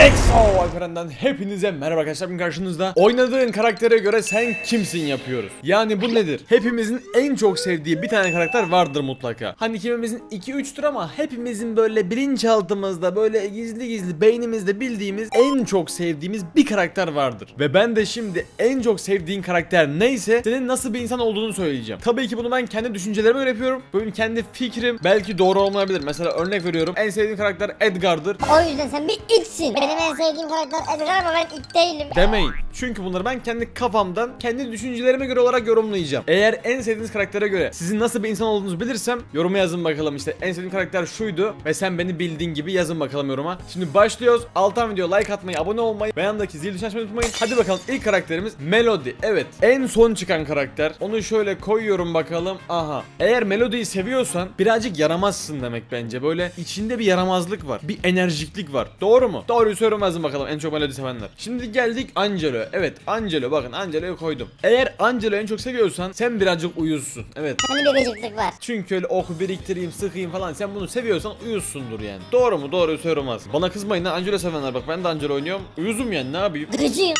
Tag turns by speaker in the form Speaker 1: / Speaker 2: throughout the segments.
Speaker 1: EXO Alperen'den hepinize merhaba arkadaşlar. Bugün karşınızda Oynadığın karaktere göre sen kimsin yapıyoruz. Yani bu nedir? Hepimizin en çok sevdiği bir tane karakter vardır mutlaka. Hani kimimizin 2-3'tür ama hepimizin böyle bilinçaltımızda böyle gizli gizli beynimizde bildiğimiz en çok sevdiğimiz bir karakter vardır. Ve ben de şimdi en çok sevdiğin karakter neyse senin nasıl bir insan olduğunu söyleyeceğim. Tabii ki bunu ben kendi düşüncelerime göre yapıyorum. Benim kendi fikrim belki doğru olmayabilir. Mesela örnek veriyorum. En sevdiğim karakter Edgar'dır.
Speaker 2: O yüzden sen bir itsin. Benim en sevdiğim karakter Edgar ama ben it değilim.
Speaker 1: Demeyin. Çünkü bunları ben kendi kafamdan, kendi düşüncelerime göre olarak yorumlayacağım. Eğer en sevdiğiniz karaktere göre sizin nasıl bir insan olduğunuzu bilirsem yoruma yazın bakalım işte en sevdiğim karakter şuydu ve sen beni bildiğin gibi yazın bakalım yoruma. Şimdi başlıyoruz. Alttan video like atmayı, abone olmayı, ve yandaki zil düşen unutmayın. Hadi bakalım ilk karakterimiz Melody. Evet en son çıkan karakter. Onu şöyle koyuyorum bakalım. Aha. Eğer Melody'yi seviyorsan birazcık yaramazsın demek bence. Böyle içinde bir yaramazlık var. Bir enerjiklik var. Doğru mu? Doğruyu söylemezdim bakalım en çok Melody sevenler. Şimdi geldik Angelo. Evet Angelo bakın Angelo'yu koydum. Eğer Angelo'yu en çok seviyorsan sen birazcık uyuzsun. Evet.
Speaker 2: Hani bir gıcıklık var.
Speaker 1: Çünkü öyle oku biriktireyim sıkayım falan sen bunu seviyorsan uyuzsundur yani. Doğru mu? Doğruyu söylemez. Bana kızmayın ha Angelo sevenler bak ben de Angelo oynuyorum. Uyuzum yani ne yapayım?
Speaker 2: Gıcıyım.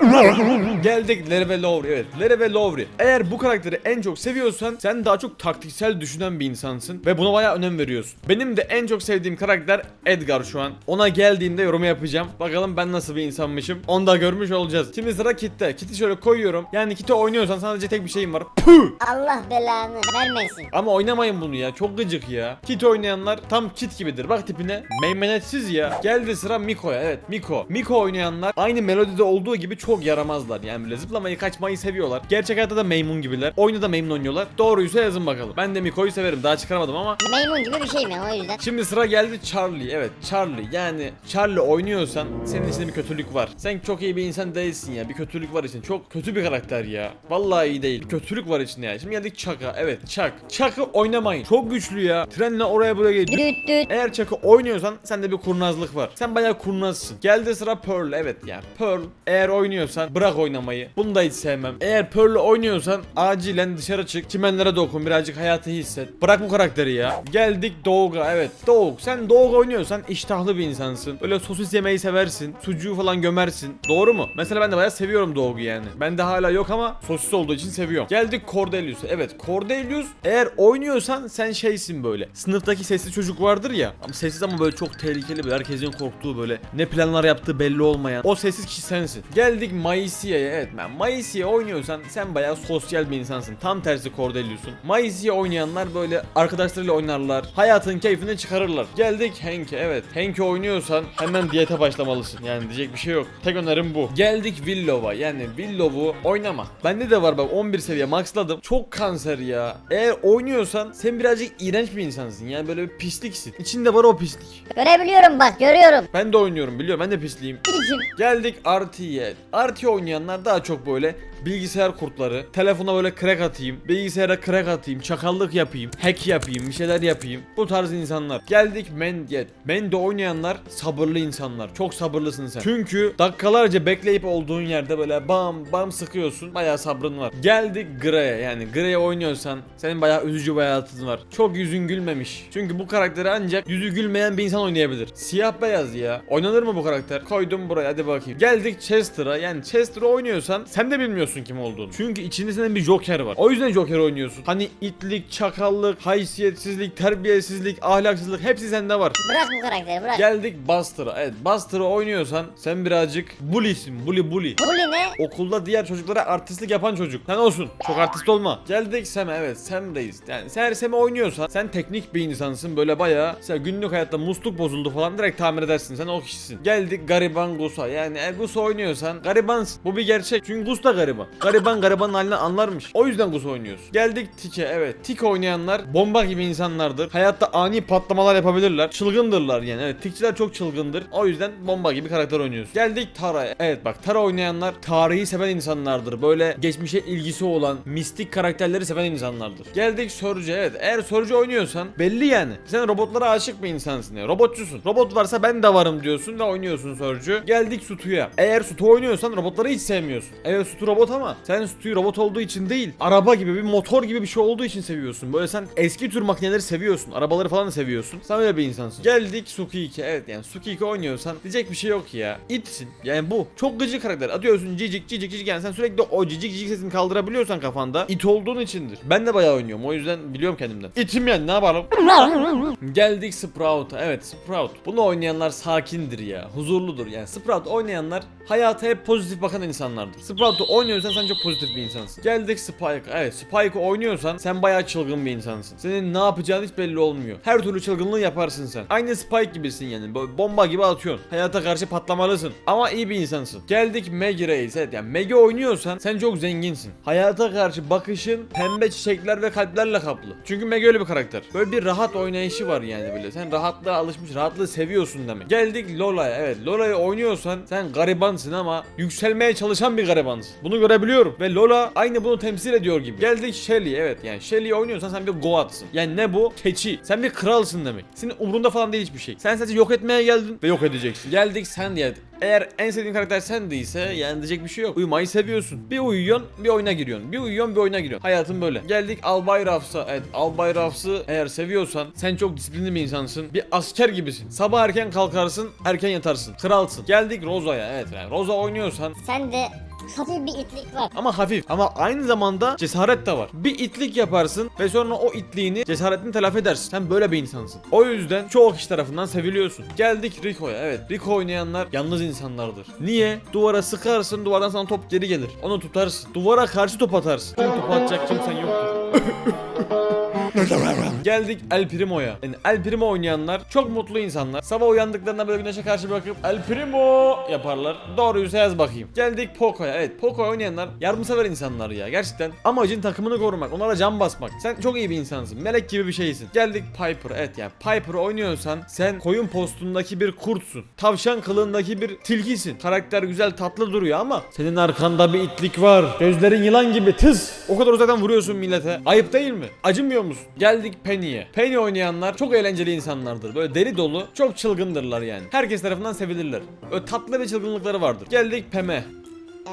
Speaker 1: Geldik Larry ve Lowry. Evet Larry ve Lowry. Eğer bu karakteri en çok seviyorsan sen daha çok taktiksel düşünen bir insansın ve buna bayağı önem veriyorsun. Benim de en çok sevdiğim karakter Edgar şu an. Ona geldiğinde yorum yapacağım. Bakalım ben nasıl bir insanmışım. Onu da görmüş olacağız. Şimdi sıra Kit'te. Kit'i şöyle koyuyorum. Yani Kit'i oynuyorsan sadece tek bir şeyim var. Puh!
Speaker 2: Allah belanı vermesin.
Speaker 1: Ama oynamayın bunu ya. Çok gıcık ya. Kit oynayanlar tam kit gibidir. Bak tipine. Meymenetsiz ya. Geldi sıra Miko'ya. Evet Miko. Miko oynayanlar aynı melodide olduğu gibi çok yaramazlar. Yani böyle zıplamayı kaçmayı seviyorlar. Gerçek hayatta da maymun gibiler. Oyunda da maymun oynuyorlar. Doğruysa yazın bakalım. Ben de Miko'yu severim. Daha çıkaramadım ama.
Speaker 2: Maymun gibi bir şey mi o yüzden?
Speaker 1: Şimdi sıra geldi Charlie. Evet Charlie. Yani Charlie oynuyorsan senin içinde bir kötülük var. Sen çok iyi bir insan değilsin ya. Bir kötülük var içinde. Çok kötü bir karakter ya. Vallahi iyi değil. Bir kötülük var içinde ya. Şimdi geldik Chuck'a. Evet Chuck. Chuck'ı oynamayın. Çok güçlü ya. Trenle oraya buraya gidiyor. Eğer Chuck'ı oynuyorsan sende bir kurnazlık var. Sen bayağı kurnazsın. Geldi sıra Pearl. Evet yani Pearl. Eğer oynuyorsan bırak oynamayı. Bunu da hiç sevmem. Eğer Pearl'ü oynuyorsan acilen dışarı çık. Çimenlere dokun. Birazcık hayatı hisset. Bırak bu karakteri ya. Geldik Doğuk'a. Evet Doğuk. Sen Doğuk oynuyorsan iştahlı bir insansın. Böyle sosis yemeyi seversin. Sucuğu falan gömersin. Doğru mu? Mesela ben de bayağı seviyorum Doğuk'u yani. Bende hala yok ama sosis olduğu için seviyorum. Geldik Cordelius'a. Evet Cordelius eğer oynuyorsan sen şeysin böyle. Sınıftaki sesli çocuk vardır ya. Ama sessiz ama böyle çok tehlikeli böyle herkesin korktuğu böyle ne planlar yaptığı belli olmayan. O sessiz kişi sensin. Geldik Maisia'ya. Evet ben Maisia oynuyorsan sen bayağı sosyal bir insansın. Tam tersi Cordelius'un. Maisia oynayanlar böyle arkadaşlarıyla oynarlar. Hayatın keyfini çıkarırlar. Geldik Henk'e. Evet. Henk'e oynuyorsan hemen diyete başlamalısın. Yani diyecek bir şey yok. Tek önerim bu. Geldik Willow'a. Yani Willow'u oynama. Bende de var bak 11 seviye maxladım. Çok kanser ya. Eğer oynuyorsan sen birazcık iğrenç bir insansın. Yani böyle bir pisliksin. İçinde var o pislik.
Speaker 2: Görebiliyorum bak görüyorum.
Speaker 1: Ben de oynuyorum biliyorum. Ben de pisliyim. Geldik RT'ye. RT oynayanlar daha çok böyle bilgisayar kurtları. Telefona böyle crack atayım. Bilgisayara crack atayım. Çakallık yapayım. Hack yapayım. Bir şeyler yapayım. Bu tarz insanlar. Geldik Mendget. Mende oynayanlar sabırlı insanlar. Çok sabırlısın sen. Çünkü dakikalarca bekleyip olduğun yerde böyle bam bam sıkıyorsun. Bayağı sabrın var. Geldik Grey'e. Yani Grey'e oynuyorsan senin bayağı üzücü bir hayatın var. Çok yüzün gülmemiş. Çünkü bu karakteri ancak yüzü gülmeyen bir insan oynayabilir. Siyah beyaz ya. Oynanır mı bu karakter? Koydum buraya hadi bakayım. Geldik Chester'a. Yani Chester'ı oynuyorsan sen de bilmiyorsun kim olduğunu. Çünkü içinde senin bir Joker var. O yüzden Joker oynuyorsun. Hani itlik, çakallık, haysiyetsizlik, terbiyesizlik, ahlaksızlık hepsi sende var.
Speaker 2: Bırak bu karakteri bırak.
Speaker 1: Geldik Buster'a. Evet Buster'ı oynuyorsan sen birazcık bullysin. Bully bully.
Speaker 2: Bully ne?
Speaker 1: Okulda diğer çocuklara artistlik yapan çocuk. Sen olsun. Çok artist olma. Geldik Sam'e evet Sam reis. Yani sen eğer Sam'e oynuyorsan sen teknik bir insansın. Böyle bayağı mesela günlük hayatta musluk bozuldu falan direkt tamir edersin. Sen o kişisin. Geldik gariban Gus'a. Yani eğer Gus oynuyorsan garibansın. Bu bir gerçek. Çünkü Gus da gariban. Gariban garibanın halini anlarmış. O yüzden Gus oynuyorsun. Geldik Tike evet. Tik oynayanlar bomba gibi insanlardır. Hayatta ani patlamalar yapabilirler. Çılgındırlar yani. Evet tikçiler çok çılgındır. O yüzden bomba gibi karakter oynuyorsun. Geldik Tara'ya. Evet bak Tara oynayanlar tarihi seven insanlardır. Böyle geçmişe ilgisi olan mistik karakterleri seven insanlardır. Geldik Surge'e evet. Eğer Surge oynuyorsan belli yani. Sen robotlara aşık bir insansın ya. Robotçusun. Robot varsa ben de varım diyorsun ve oynuyorsun Surge'ü. Geldik Sutu'ya. Eğer Sutu oynuyorsan robotları hiç sevmiyorsun. Evet Sutu robot ama sen Sutu'yu robot olduğu için değil. Araba gibi bir motor gibi bir şey olduğu için seviyorsun. Böyle sen eski tür makineleri seviyorsun. Arabaları falan da seviyorsun. Sen öyle bir insansın. Geldik Suki 2. Evet yani Suki 2 oynuyorsan diyecek bir şey yok ya. İtsin. Yani bu. Çok gıcık karakter. Atıyorsun cicik cicik cicik yani sen sürekli o cicik cicik sesini kaldırabiliyorsan kafanda it olduğun içindir. Ben de bayağı oynuyorum. O yüzden biliyorum kendimden. İtim yani ne yapalım? Geldik Sprout'a. Evet Sprout. Bunu oynayanlar sakindir ya. Huzurludur yani. Sprout oynayanlar hayata hep pozitif bakan insanlardır. Sprout'u oynuyorsan sen çok pozitif bir insansın. Geldik Spike. Evet Spike'ı oynuyorsan sen bayağı çılgın bir insansın. Senin ne yapacağın hiç belli olmuyor. Her türlü çılgınlığı yaparsın sen. Aynı Spike gibisin yani. Böyle bomba gibi atıyorsun. Hayata karşı patlamalısın. Ama iyi bir insansın. Geldik Maggie Reis. Evet yani Maggie oynuyorsan sen çok zenginsin. Hayata karşı bakışın pembe çiçekler ve kalplerle kaplı. Çünkü Maggie öyle bir karakter. Böyle bir rahat oynayışı var yani böyle. Sen rahatlığa alışmış, rahatlığı seviyorsun demek. Geldik Lola'ya. Evet Lola'yı oynuyorsan sen garibansın ama yükselmeye çalışan bir garibansın. Bunu görebiliyorum. Ve Lola aynı bunu temsil ediyor gibi. Geldik Shelly. Evet yani Shelly'yi oynuyorsan sen bir goatsın. Yani ne bu? Keçi. Sen bir kralsın demek. Senin umrunda falan değil hiçbir şey. Sen sadece yok etmeye geldin ve yok edeceksin. Geldik Sandy'ye. Eğer en sevdiğin karakter sen değilse yani diyecek bir şey yok. Uyumayı seviyorsun. Bir uyuyorsun bir oyuna giriyorsun. Bir uyuyorsun bir oyuna giriyorsun. Hayatın böyle. Geldik Albay Rafs'a. Evet Albay Rafs'ı eğer seviyorsan sen çok disiplinli bir insansın. Bir asker gibisin. Sabah erken kalkarsın erken yatarsın. Kralsın. Geldik Roza'ya. Evet yani Roza oynuyorsan
Speaker 2: Sen de hafif bir itlik var.
Speaker 1: ama hafif ama aynı zamanda cesaret de var. Bir itlik yaparsın ve sonra o itliğini cesaretini telafi edersin. Sen böyle bir insansın. O yüzden çoğu kişi tarafından seviliyorsun. Geldik Rico'ya. Evet Rico oynayanlar yalnız insanlardır. Niye? Duvara sıkarsın duvardan sana top geri gelir. Onu tutarsın. Duvara karşı top atarsın. Kim top atacak kimsen yoktur. Geldik El Primo'ya. Yani El Primo oynayanlar çok mutlu insanlar. Sabah uyandıklarında böyle güneşe karşı bakıp El Primo yaparlar. Doğruysa yaz bakayım. Geldik Poco'ya. Evet Poco oynayanlar yardımsever insanlar ya. Gerçekten amacın takımını korumak. Onlara can basmak. Sen çok iyi bir insansın. Melek gibi bir şeysin. Geldik Piper. Evet yani Piper oynuyorsan sen koyun postundaki bir kurtsun. Tavşan kılığındaki bir tilkisin. Karakter güzel tatlı duruyor ama senin arkanda bir itlik var. Gözlerin yılan gibi tıs. O kadar uzaktan vuruyorsun millete. Ayıp değil mi? Acımıyor musun? Geldik Penny'e. Penny oynayanlar çok eğlenceli insanlardır. Böyle deri dolu, çok çılgındırlar yani. Herkes tarafından sevilirler. Böyle tatlı ve çılgınlıkları vardır. Geldik Pem'e.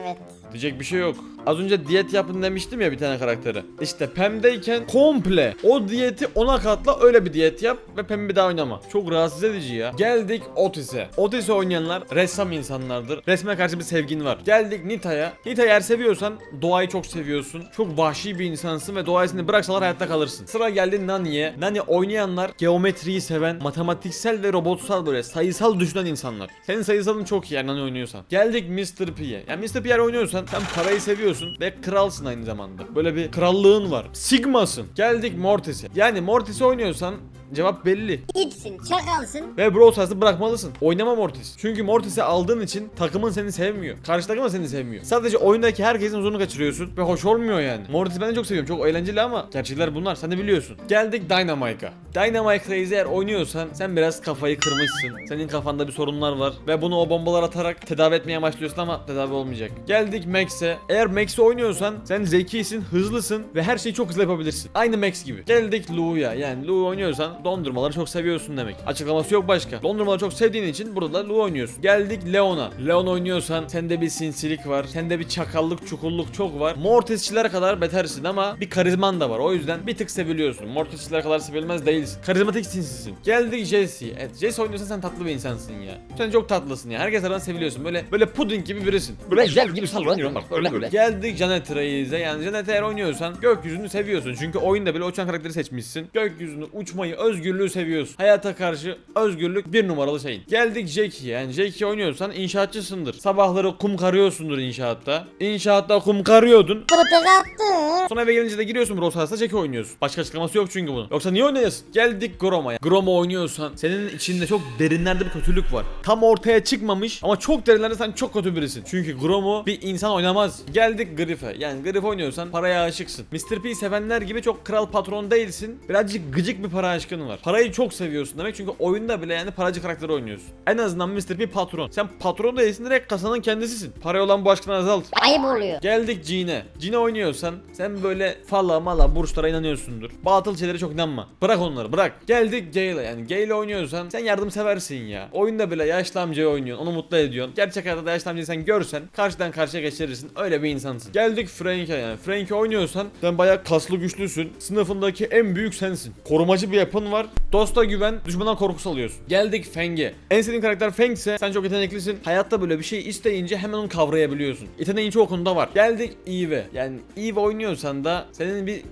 Speaker 2: Evet.
Speaker 1: Diyecek bir şey yok. Az önce diyet yapın demiştim ya bir tane karaktere. İşte Pem'deyken komple o diyeti ona katla öyle bir diyet yap ve Pem bir daha oynama. Çok rahatsız edici ya. Geldik Otis'e. Otis'i oynayanlar ressam insanlardır. Resme karşı bir sevgin var. Geldik Nita'ya. Nita'yı eğer seviyorsan doğayı çok seviyorsun. Çok vahşi bir insansın ve doğayı seni bıraksalar hayatta kalırsın. Sıra geldi Nani'ye. Nani oynayanlar geometriyi seven, matematiksel ve robotsal böyle sayısal düşünen insanlar. Senin sayısalın çok iyi yani Nani oynuyorsan. Geldik Mr. P'ye. Yani Mr. P eğer oynuyorsan sen parayı seviyorsun ve kralsın aynı zamanda. Böyle bir krallığın var. Sigma'sın. Geldik Mortis'e. Yani Mortis'i oynuyorsan cevap belli.
Speaker 2: İtsin, çakalsın.
Speaker 1: Ve Brawl Stars'ı bırakmalısın. Oynama Mortis. Çünkü Mortis'i aldığın için takımın seni sevmiyor. Karşı takım da seni sevmiyor. Sadece oyundaki herkesin huzurunu kaçırıyorsun ve hoş olmuyor yani. Mortis'i ben de çok seviyorum. Çok eğlenceli ama gerçekler bunlar. Sen de biliyorsun. Geldik Dynamite'a. Dynamite Crazy eğer oynuyorsan sen biraz kafayı kırmışsın. Senin kafanda bir sorunlar var ve bunu o bombalar atarak tedavi etmeye başlıyorsun ama tedavi olmayacak. Geldik Max'e. Eğer Max'i oynuyorsan sen zekisin, hızlısın ve her şeyi çok hızlı yapabilirsin. Aynı Max gibi. Geldik Lu'ya. Yani Lu oynuyorsan dondurmaları çok seviyorsun demek. Açıklaması yok başka. Dondurmaları çok sevdiğin için burada da Lu oynuyorsun. Geldik Leon'a. Leon oynuyorsan sende bir sinsilik var. Sende bir çakallık, çukulluk çok var. Mortisçiler kadar betersin ama bir karizman da var. O yüzden bir tık seviliyorsun. Mortisçiler kadar sevilmez değilsin. Karizmatik sinsisin. Geldik Jesse. Evet Jesse oynuyorsan sen tatlı bir insansın ya. Sen çok tatlısın ya. Herkes tarafından seviliyorsun. Böyle böyle puding gibi birisin.
Speaker 3: Böyle jel gibi sallanıyorum bak öyle böyle.
Speaker 1: Geldik Janet Reis'e. Yani Janet eğer oynuyorsan gökyüzünü seviyorsun. Çünkü oyunda bile uçan karakteri seçmişsin. Gökyüzünü, uçmayı, özgürlüğü seviyorsun. Hayata karşı özgürlük bir numaralı şeyin. Geldik Jackie'ye. Yani Jackie oynuyorsan inşaatçısındır. Sabahları kum karıyorsundur inşaatta. İnşaatta kum karıyordun. Sonra eve gelince de giriyorsun Brawl Stars'a Jackie oynuyorsun. Başka açıklaması yok çünkü bunun. Yoksa niye oynayasın? Geldik Groma'ya. Groma oynuyorsan senin içinde çok derinlerde bir kötülük var. Tam ortaya çıkmamış ama çok derinlerde sen çok kötü birisin. Çünkü Gromo bir insan oynamaz. Geldik Griff'e. Yani Griff oynuyorsan paraya aşıksın. Mr. P sevenler gibi çok kral patron değilsin. Birazcık gıcık bir para aşkın aşkın var. Parayı çok seviyorsun demek çünkü oyunda bile yani paracı karakteri oynuyorsun. En azından Mr. P patron. Sen patron değilsin direkt kasanın kendisisin. Paraya olan bu aşkını azalt.
Speaker 2: Ayıp oluyor.
Speaker 1: Geldik Cine. Cine oynuyorsan sen böyle falla mala burçlara inanıyorsundur. Batıl şeylere çok inanma. Bırak onları bırak. Geldik Gale'e yani Gale oynuyorsan sen yardım seversin ya. Oyunda bile yaşlı amcayı oynuyorsun onu mutlu ediyorsun. Gerçek hayatta da yaşlı amcayı sen görsen karşıdan karşıya geçirirsin. Öyle bir insansın. Geldik Frank'e yani. Frank'e oynuyorsan sen bayağı kaslı güçlüsün. Sınıfındaki en büyük sensin. Korumacı bir yapın var. Dosta güven, düşmandan korku salıyorsun. Geldik Feng'e. En sevdiğin karakter Feng ise sen çok yeteneklisin. Hayatta böyle bir şey isteyince hemen onu kavrayabiliyorsun. Yeteneğin çoğu konuda var. Geldik Eve. Yani Eve oynuyorsan da senin bir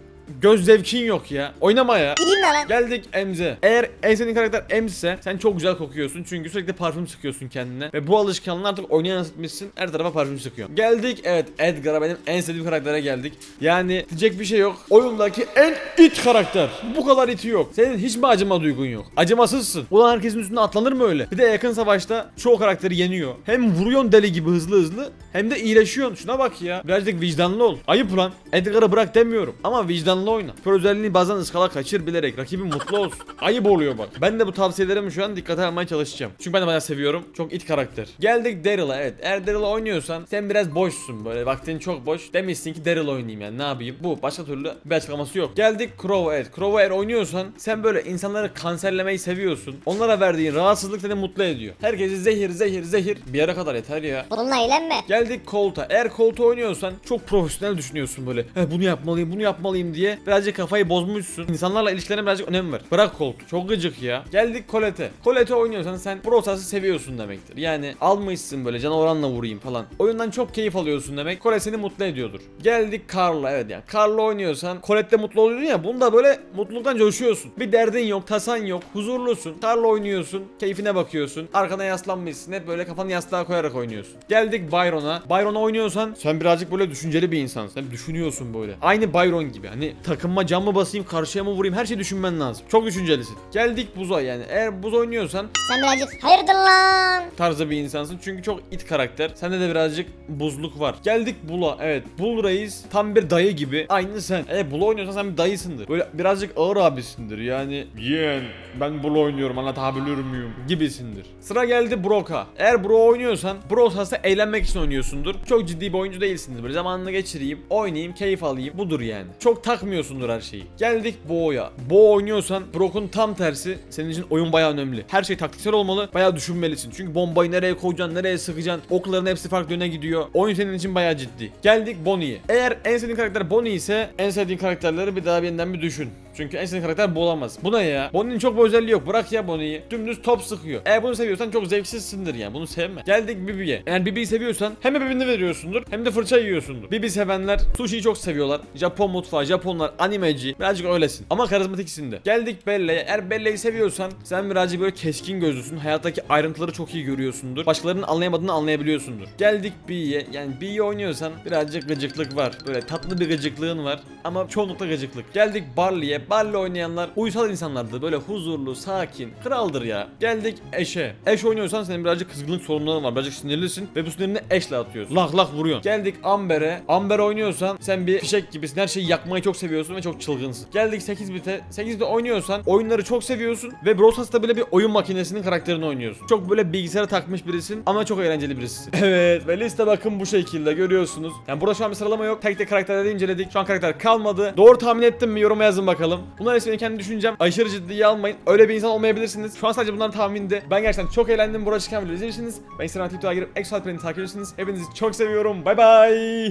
Speaker 1: göz zevkin yok ya. Oynama ya.
Speaker 2: İyiyim de lan.
Speaker 1: Geldik Emze. Eğer en sevdiğin karakter Ems ise sen çok güzel kokuyorsun çünkü sürekli parfüm sıkıyorsun kendine ve bu alışkanlığı artık oyuna yansıtmışsın her tarafa parfüm sıkıyorsun. Geldik evet Edgar'a benim en sevdiğim karaktere geldik. Yani diyecek bir şey yok. Oyundaki en it karakter. Bu kadar iti yok. Senin hiç mi acıma duygun yok? Acımasızsın. Ulan herkesin üstüne atlanır mı öyle? Bir de yakın savaşta çoğu karakteri yeniyor. Hem vuruyorsun deli gibi hızlı hızlı hem de iyileşiyorsun. Şuna bak ya. Birazcık vicdanlı ol. Ayıp lan. Edgar'ı bırak demiyorum ama vicdanlı oyna. Süper özelliğini bazen ıskala kaçır bilerek rakibin mutlu olsun. Ayıp oluyor bak. Ben de bu tavsiyelerimi şu an dikkate almaya çalışacağım. Çünkü ben de bayağı seviyorum. Çok it karakter. Geldik Daryl'a evet. Eğer Daryl'a oynuyorsan sen biraz boşsun böyle. Vaktin çok boş. Demişsin ki Daryl oynayayım yani ne yapayım. Bu başka türlü bir açıklaması yok. Geldik Crow evet. Crow'u eğer oynuyorsan sen böyle insanları kanserlemeyi seviyorsun. Onlara verdiğin rahatsızlık seni mutlu ediyor. Herkesi zehir zehir zehir. Bir yere kadar yeter ya.
Speaker 2: Bununla eğlenme.
Speaker 1: Geldik Colt'a. Eğer Colt'u oynuyorsan çok profesyonel düşünüyorsun böyle. He, bunu yapmalıyım, bunu yapmalıyım diye. Birazcık kafayı bozmuşsun. İnsanlarla ilişkilerine birazcık önem ver. Bırak Colt'u. Çok gıcık ya. Geldik Colette'e. Colette oynuyorsan sen Brosas'ı seviyorsun demektir. Yani almışsın böyle canavaranla vurayım falan. Oyundan çok keyif alıyorsun demek. Colette seni mutlu ediyordur. Geldik Carl'a. Evet yani Carl'la oynuyorsan Colette'le mutlu oluyorsun ya. Bunda böyle mutluluktan coşuyorsun. Bir derdin yok, tasan yok. Huzurlusun. Carl'la oynuyorsun. Keyfine bakıyorsun. Arkana yaslanmışsın. Hep böyle kafanı yastığa koyarak oynuyorsun. Geldik Byron'a. Byron'a oynuyorsan sen birazcık böyle düşünceli bir insansın. Hep düşünüyorsun böyle. Aynı Byron gibi. Hani takımma cam mı basayım, karşıya mı vurayım her şeyi düşünmen lazım. Çok düşüncelisin. Geldik Buz'a yani. Eğer Buz oynuyorsan
Speaker 2: Sen birazcık hayırdır lan.
Speaker 1: tarzı bir insansın. Çünkü çok it karakter. Sende de birazcık buzluk var. Geldik Bul'a. Evet. Bul Reis tam bir dayı gibi. Aynı sen. Eğer Bul oynuyorsan sen bir dayısındır. Böyle birazcık ağır abisindir. Yani yeğen ben Bul oynuyorum anlatabiliyor muyum gibisindir. Sıra geldi Brock'a. Eğer Bro oynuyorsan Bro aslında eğlenmek için oynuyorsundur. Çok ciddi bir oyuncu değilsindir. Böyle zamanını geçireyim, oynayayım, keyif alayım. Budur yani. Çok takmıyorsundur her şeyi. Geldik Bo'ya. Bo oynuyorsan Brock'un tam tersi. Senin için oyun bayağı önemli. Her şey taktiksel olmalı. Bayağı düşünmelisin. Çünkü bombayı nereye koyacaksın, nereye sıkacaksın. Okların hepsi farklı yöne gidiyor. Oyun senin için bayağı ciddi. Geldik Bonnie'ye. Eğer en sevdiğin karakter Bonnie ise en sevdiğin karakterleri bir daha yeniden bir düşün. Çünkü en sevdiğin karakter bu olamaz. Bu ne ya? Bonnie'nin çok bir özelliği yok. Bırak ya Bonnie'yi. Dümdüz top sıkıyor. Eğer bunu seviyorsan çok zevksizsindir yani. Bunu sevme. Geldik Bibi'ye. Eğer Bibi'yi seviyorsan hem Bibi'ni veriyorsundur hem de fırça yiyorsundur. Bibi sevenler sushi'yi çok seviyorlar. Japon mutfağı, Japonlar animeci. Birazcık öylesin. Ama karizmatiksin de. Geldik Belle'ye. Eğer Belle'yi seviyorsan sen birazcık böyle keskin gözlüsün. Hayattaki ayrıntıları çok iyi görüyorsundur. Başkalarının anlayamadığını anlayabiliyorsundur. Geldik B'ye. Yani B'yi oynuyorsan birazcık gıcıklık var. Böyle tatlı bir gıcıklığın var. Ama çoğunlukla gıcıklık. Geldik Barley'e. Barley oynayanlar uysal insanlardır. Böyle huzurlu, sakin, kraldır ya. Geldik Eş'e. Eş oynuyorsan senin birazcık kızgınlık sorunların var. Birazcık sinirlisin ve bu sinirini eşle atıyorsun. Lak lak vuruyorsun. Geldik Amber'e. Amber oynuyorsan sen bir fişek gibisin. Her şeyi yakmayı çok seviyorsun ve çok çılgınsın. Geldik 8 bite. 8 bite oynuyorsan oyunları çok seviyorsun ve Brawl Stars'ta bile bir oyun makinesinin karakterini oynuyorsun. Çok böyle bilgisayara takmış birisin ama çok eğlenceli birisisin. evet ve liste bakın bu şekilde görüyorsunuz. Yani burada şu an bir sıralama yok. Tek tek karakterleri inceledik. Şu an karakter kalmadı. Doğru tahmin ettim mi yoruma yazın bakalım. Bunlar hepsini kendi düşüncem. Aşırı ciddiye almayın. Öyle bir insan olmayabilirsiniz. Şu an sadece bunlar tahminde. Ben gerçekten çok eğlendim. Buraya çıkan videoyu izlemişsiniz. Ben Instagram Twitter'a girip Exo Alperen'i takip ediyorsunuz. Hepinizi çok seviyorum. Bay bay.